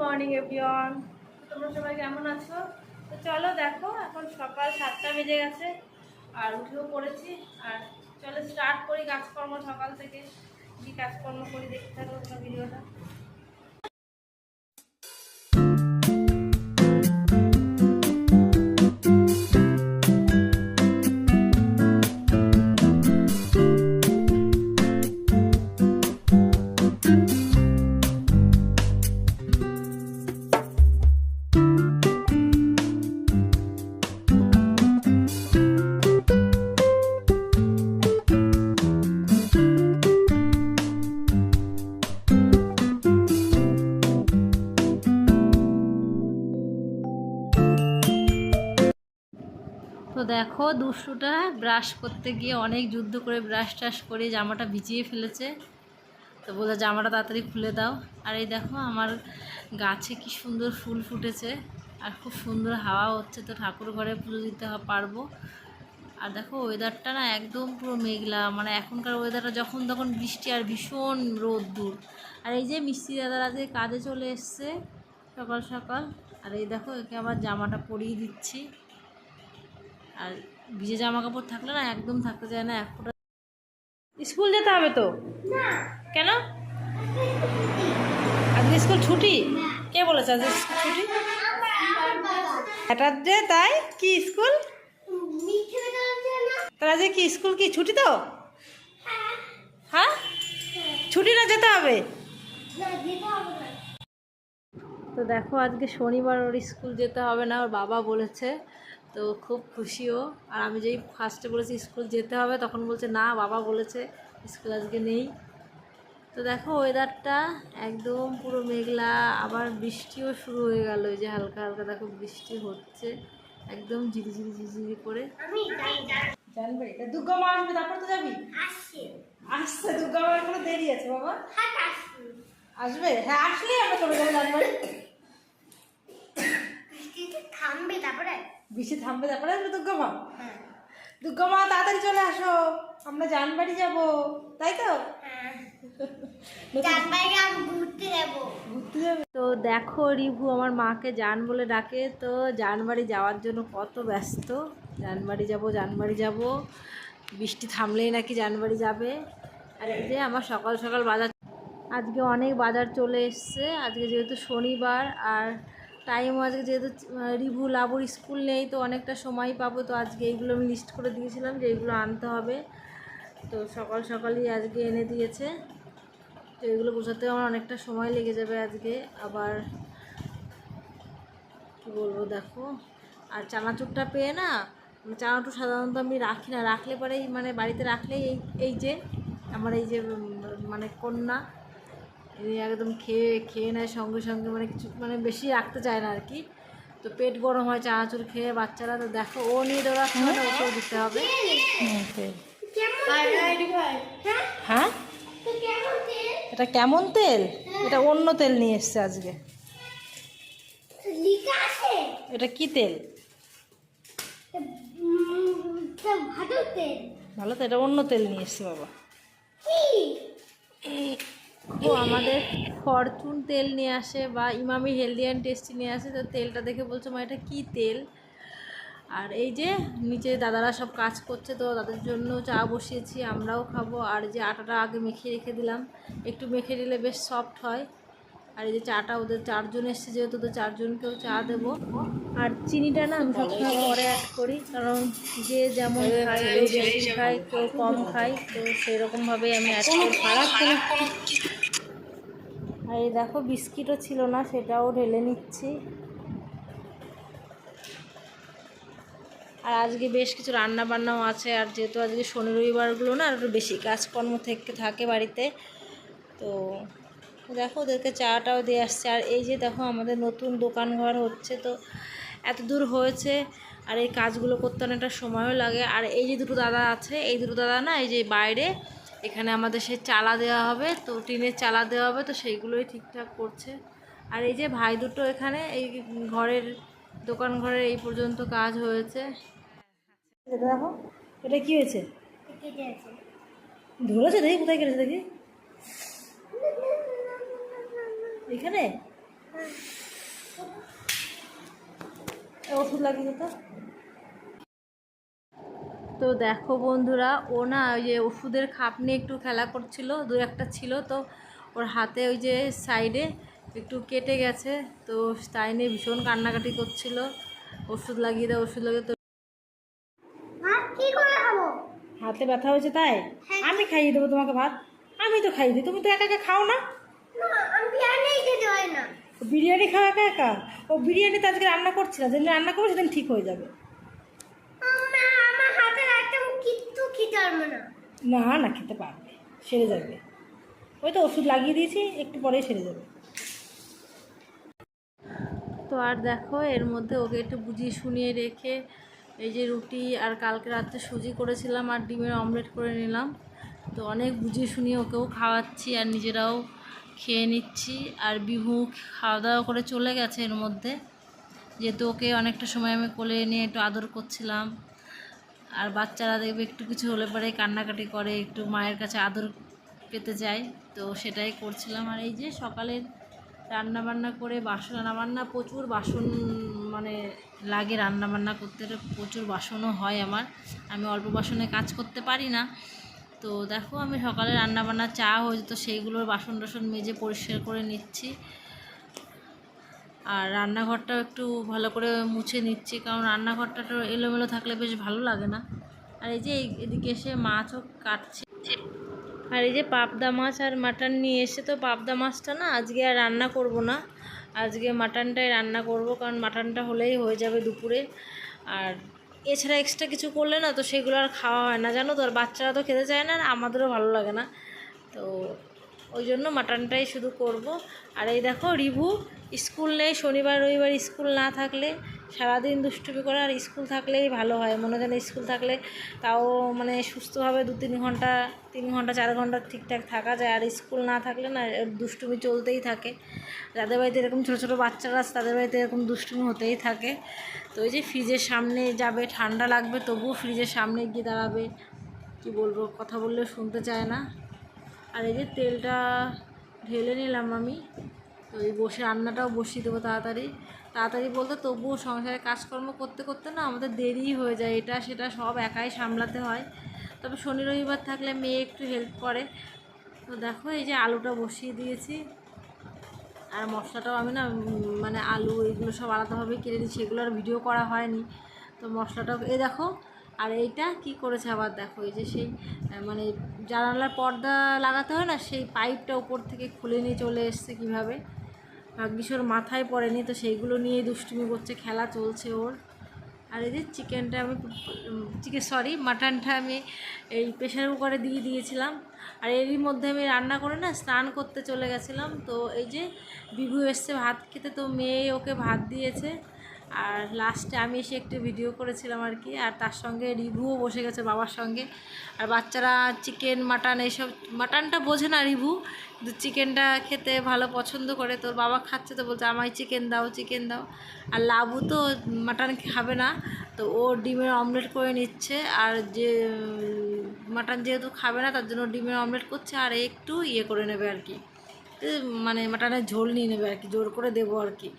Morning, everyone. তোমরা সবাই কেমন আছো? তো চলো দেখো, এখন সকাল সাতটা বেজে গেছে, আর উঠেও পড়েছি। আর চলো স্টার্ট করি কাজকর্ম সকাল থেকে। কী কাজকর্ম করি দেখতে থাকো ভিডিওটা। দেখো, দুষ্টুটা ব্রাশ করতে গিয়ে অনেক যুদ্ধ করে ব্রাশ টাশ করে জামাটা ভিজিয়ে ফেলেছে। তো বলে জামাটা তাড়াতাড়ি খুলে দাও। আর এই দেখো, আমার গাছে কি সুন্দর ফুল ফুটেছে আর খুব সুন্দর হাওয়া হচ্ছে। তো ঠাকুর ঘরে পুজো দিতে পারব। আর দেখো ওয়েদারটা না একদম পুরো মেঘলা। মানে এখনকার ওয়েদারটা যখন তখন বৃষ্টি আর ভীষণ রোদ দূর আর এই যে মিষ্টি দাদারা যে কাজে চলে এসছে সকাল সকাল, আর এই দেখো, একে আবার জামাটা পরিয়ে দিচ্ছি। আর ভিজে জামা কাপড় থাকলে না একদম থাকতে চায় না এক ফোঁটা। স্কুল যেতে হবে তো? কেন? আজকে স্কুল ছুটি? কে বলেছে আজকে স্কুল ছুটি? স্যাটারডে তাই? কি স্কুল? তাহলে আজকে কি স্কুল কি ছুটি তো? হ্যাঁ। ছুটি না যেতে হবে? তো দেখো আজকে শনিবার ওর স্কুল যেতে হবে না ওর বাবা বলেছে। তো খুব খুশিও। আর আমি যেই ফার্স্টে বলেছি স্কুল যেতে হবে তখন বলছে না বাবা বলেছে স্কুল আজকে নেই। তো দেখো ওয়েদারটা একদম পুরো মেঘলা আবার বৃষ্টিও শুরু হয়ে গেল। ওই যে হালকা হালকা দেখো বৃষ্টি হচ্ছে একদম ঝিরিঝিরি ঝিরিঝিরি করে। জানবে এটা দুর্গা মা আসবে তারপর তো যাবি? আসছে। দুর্গা মার কোনো দেরি আছে বাবা। আসবে? হ্যাঁ আসলে আমরা চলে যাব থামবে তারপরে? বৃষ্টি থামবে তারপরে আসবে দুর্গা মা। দুর্গা মা তাড়াতাড়ি চলে আসো আমরা জানবাড়ি যাব তাই তো? ঘুরতে যাব। তো দেখো রিভু আমার মাকে জান বলে ডাকে তো জানবাড়ি যাওয়ার জন্য কত ব্যস্ত। জানবাড়ি যাব জানবাড়ি যাব। বৃষ্টি থামলেই নাকি জানবাড়ি যাবে। আর এই যে আমার সকাল সকাল বাজার আজকে অনেক বাজার চলে এসছে। আজকে যেহেতু শনিবার আর টাইমও আজকে যেহেতু রিভু লাবুর স্কুল নেই, তো অনেকটা সময় পাবো, তো আজকে এইগুলো আমি লিস্ট করে দিয়েছিলাম যে এইগুলো আনতে হবে। তো সকাল সকালই আজকে এনে দিয়েছে। তো এগুলো বোঝাতে আমার অনেকটা সময় লেগে যাবে আজকে, আবার কী বলব দেখো। আর চানাচুরটা পেয়ে না মানে চানাচুর সাধারণত আমি রাখি না, রাখলে পরেই মানে বাড়িতে রাখলেই এই এই যে, আমার এই যে মানে কন্যা এই একদম খেয়ে খেয়ে নেয় সঙ্গে সঙ্গে মানে কিছু মানে বেশি রাখতে চায় না আর কি। তো পেট গরম হয় চানাচুর খেয়ে বাচ্চারা তো দেখো ও নিয়ে দৌড়াচ্ছে মানে ওকেও দিতে হবে। হ্যাঁ? এটা কেমন তেল? এটা অন্য তেল নিয়ে এসছে আজকে। এটা কি তেল? ভালো তো এটা অন্য তেল নিয়ে এসছে বাবা। ও আমাদের ফরচুন তেল নিয়ে আসে বা ইমামি হেলদি অ্যান্ড টেস্টি নিয়ে আসে, তো তেলটা দেখে বলছো, মা, এটা কী তেল? আর এই যে নিচে দাদারা সব কাজ করছে, তো তাদের জন্য চা বসিয়েছি, আমরাও খাব। আর যে আটাটা আগে মেখে রেখে দিলাম, একটু মেখে দিলে বেশ সফট হয়। আর এই যে চাটা ওদের চারজন এসছে, যেহেতু ওদের চারজনকেও চা দেবো। আর চিনিটা না আমি সবসময় পরে অ্যাড করি, কারণ যে যেমন খায় কেউ বেশি কেউ কম খায়, তো সেরকমভাবেই আমি অ্যাড করি। খারাপ এই দেখো, বিস্কিটও ছিল না, সেটাও ঢেলে নিচ্ছি। আর আজকে বেশ কিছু রান্না বান্নাও আছে, আর যেহেতু আজকে শনি রবিবারগুলো না একটু বেশি কাজকর্ম থেকে থাকে বাড়িতে, তো দেখো ওদেরকে চাটাও দিয়ে আসছে। আর এই যে দেখো, আমাদের নতুন দোকান ঘর হচ্ছে, তো এত দূর হয়েছে, আর এই কাজগুলো করতে অনেকটা সময়ও লাগে। আর এই যে দুটো দাদা আছে, এই দুটো দাদা না, এই যে বাইরে এখানে আমাদের সেই চালা দেওয়া হবে তো টিনের চালা দেওয়া হবে তো সেইগুলোই ঠিকঠাক করছে। আর এই যে ভাই দুটো এখানে এই ঘরের দোকান ঘরের এই পর্যন্ত কাজ হয়েছে। এটা দেখো এটা কি হয়েছে? ধরেছে দেখি কোথায় কেটেছে দেখি। এখানে? ওষুধ লাগিয়ে দিত তো দেখো বন্ধুরা ও না ওই যে ওষুধের খাপ নিয়ে একটু খেলা করছিল দু একটা ছিল তো ওর হাতে ওই যে সাইডে একটু কেটে গেছে তো তাই নিয়ে ভীষণ কান্নাকাটি করছিল ওষুধ লাগিয়ে দাও ওষুধ লাগিয়ে তো হাতে ব্যথা হয়েছে তাই? আমি খাইয়ে দেবো তোমাকে ভাত আমি তো খাইয়ে দিই তুমি তো একা একা খাও না। বিরিয়ানি খাও একা একা? ও বিরিয়ানি তো আজকে রান্না করছি না যেদিন রান্না করব সেদিন ঠিক হয়ে যাবে আমার আমার হাতে একটা কিচ্ছু খেতে পারব না। না না খেতে পারবে। সেরে যাবে। ওই তো ওষুধ লাগিয়ে দিয়েছি একটু পরেই সেরে যাবে। তো আর দেখো এর মধ্যে ওকে একটু বুঝিয়ে শুনিয়ে রেখে এই যে রুটি আর কালকে রাত্রে সুজি করেছিলাম আর ডিমের অমলেট করে নিলাম। তো অনেক বুঝিয়ে শুনিয়ে ওকেও খাওয়াচ্ছি আর নিজেরাও খেয়ে নিচ্ছি। আর বিহু খাওয়া দাওয়া করে চলে গেছে এর মধ্যে। যেহেতু ওকে অনেকটা সময় আমি কোলে নিয়ে একটু আদর করছিলাম। আর বাচ্চারা দেখবে একটু কিছু হলে পরে কান্নাকাটি করে, একটু মায়ের কাছে আদর পেতে যায়। তো সেটাই করছিলাম। আর এই যে সকালের রান্না বান্না করে বাসন রান্না প্রচুর বাসন মানে লাগে রান্না বান্না করতে প্রচুর বাসনও হয় আমার। আমি অল্প বাসনে কাজ করতে পারি না। তো দেখো আমি সকালে রান্না বান্না চা হয়ে তো সেইগুলোর বাসন টাসন মেজে পরিষ্কার করে নিচ্ছি। আর রান্নাঘরটাও একটু ভালো করে মুছে নিচ্ছি, কারণ রান্নাঘরটা তো এলোমেলো থাকলে বেশ ভালো লাগে না। আর এই যে এদিকে এসে মাছও কাটছে। আর এই যে পাবদা মাছ আর মাটন নিয়ে এসে তো পাবদা মাছটা না আজকে আর রান্না করব না। আজকে মাটনটাই রান্না করব, কারণ মাটনটা হলেই হয়ে যাবে দুপুরে। আর এছাড়া এক্সট্রা কিছু করলে না তো সেগুলো আর খাওয়া হয় না, জানো তো? আর বাচ্চারা তো খেতে চায় না আর আমাদেরও ভালো লাগে না। তো ওই জন্য মাটনটাই শুধু করব। আর এই দেখো রিভু স্কুল নেই, শনিবার, রবিবার স্কুল না থাকলে, সারাদিন দুষ্টুমি করে আর স্কুল থাকলেই ভালো হয়। মনে যেন স্কুল থাকলে তাও মানে সুস্থভাবে দু তিন ঘণ্টা তিন ঘণ্টা, চার ঘণ্টা ঠিকঠাক থাকা যায়। আর স্কুল না থাকলে না দুষ্টুমি চলতেই থাকে। যাদের বাড়িতে এরকম ছোটো ছোটো বাচ্চারা আছে, তাদের বাড়িতে এরকম দুষ্টুমি হতেই থাকে। তো ওই যে ফ্রিজের সামনে যাবে, ঠান্ডা লাগবে, তবুও ফ্রিজের সামনে গিয়ে দাঁড়াবে। কি বলব, কথা বললেও শুনতে চায় না। আর এই যে তেলটা ঢেলে নিলাম আমি। তো এই বসে রান্নাটাও বসিয়ে দেবো তাড়াতাড়ি। তাড়াতাড়ি বলতে তবুও সংসারে কাজকর্ম করতে করতে না আমাদের দেরি হয়ে যায়। এটা, সেটা সব একাই সামলাতে হয়। তবে শনি, রবিবার থাকলে মেয়ে একটু হেল্প করে। তো দেখো, এই যে আলুটা বসিয়ে দিয়েছি। আর মশলাটাও আমি না মানে আলু এগুলো সব আলাদাভাবে কেটে দিচ্ছি এগুলো আর ভিডিও করা হয়নি। তো মশলাটাও এ দেখো, আর এইটা কি করেছে আবার দেখো, এই যে সেই মানে জানালার পর্দা লাগাতে হয় না, সেই পাইপটা উপর থেকে খুলে নিয়ে চলে এসছে কীভাবে। ভাগ্যিস মাথায় পড়েনি, তো সেইগুলো নিয়ে দুষ্টুমি করছে, খেলা চলছে ওর। আর এই যে চিকেনটা আমি চিকেন সরি মাটনটা আমি এই প্রেশার কুকারে দিয়ে দিয়েছিলাম। আর এরই মধ্যে আমি রান্না করে না স্নান করতে চলে গেছিলাম, তো এই যে বিভু এসছে ভাত খেতে, তো মেয়ে ওকে ভাত দিয়েছে। আর লাস্টে আমি এসে একটু ভিডিও করেছিলাম আর কি, আর তার সঙ্গে রিভুও বসে গেছে বাবার সঙ্গে। আর বাচ্চারা চিকেন মাটন এইসব মাটনটা বোঝে না রিভু, কিন্তু চিকেনটা খেতে ভালো পছন্দ করে। তোর বাবা খাচ্ছে তো বলছে, আমায় চিকেন দাও চিকেন দাও। আর লাবু তো মাটন খাবে না, তো ও ডিমের অমলেট করে নিচ্ছে। আর যে মাটন যেহেতু খাবে না, তার জন্য ডিমের অমলেট করছে, আর একটু ইয়ে করে নেবে আর কি। মানে মাটনের ঝোল নিয়ে নেবে আর কি, জোর করে দেবো আর কি।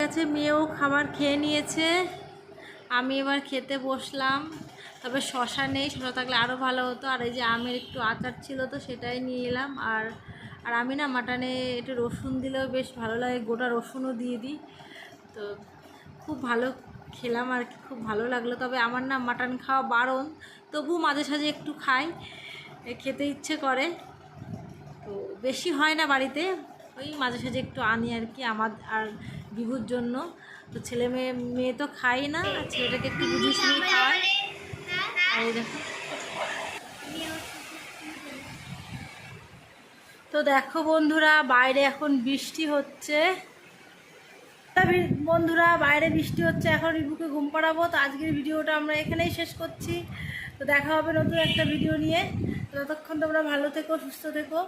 কাছে মেয়েও খাবার খেয়ে নিয়েছে। আমি এবার খেতে বসলাম। তবে শশা নেই শশা থাকলে আরও ভালো হতো। আর এই যে আমের একটু আচার ছিল তো সেটাই নিয়ে এলাম। আর আর আমি না মাটনে একটু রসুন দিলেও বেশ ভালো লাগে, গোটা রসুনও দিয়ে দিই। তো খুব ভালো খেলাম আর কি, খুব ভালো লাগল। তবে আমার না মাটন খাওয়া বারণ তবু মাঝে সাঝে একটু খাই খেতে ইচ্ছে করে। তো বেশি হয় না বাড়িতে, ওই মাঝে সাঝে একটু আনি আর কি আমার আর বিভুর জন্য। তো ছেলে মেয়ে মেয়ে তো খাই না ছেলেটাকে একটু বুঝিয়ে শুনিয়ে দেখো তো দেখো বন্ধুরা, বাইরে এখন বৃষ্টি হচ্ছে। বন্ধুরা, বাইরে বৃষ্টি হচ্ছে, এখন রিবুকে ঘুম পাড়াবো। তো আজকের ভিডিওটা আমরা এখানেই শেষ করছি। তো দেখা হবে নতুন একটা ভিডিও নিয়ে। ততক্ষণ তোমরা ভালো থেকো, সুস্থ থেকো।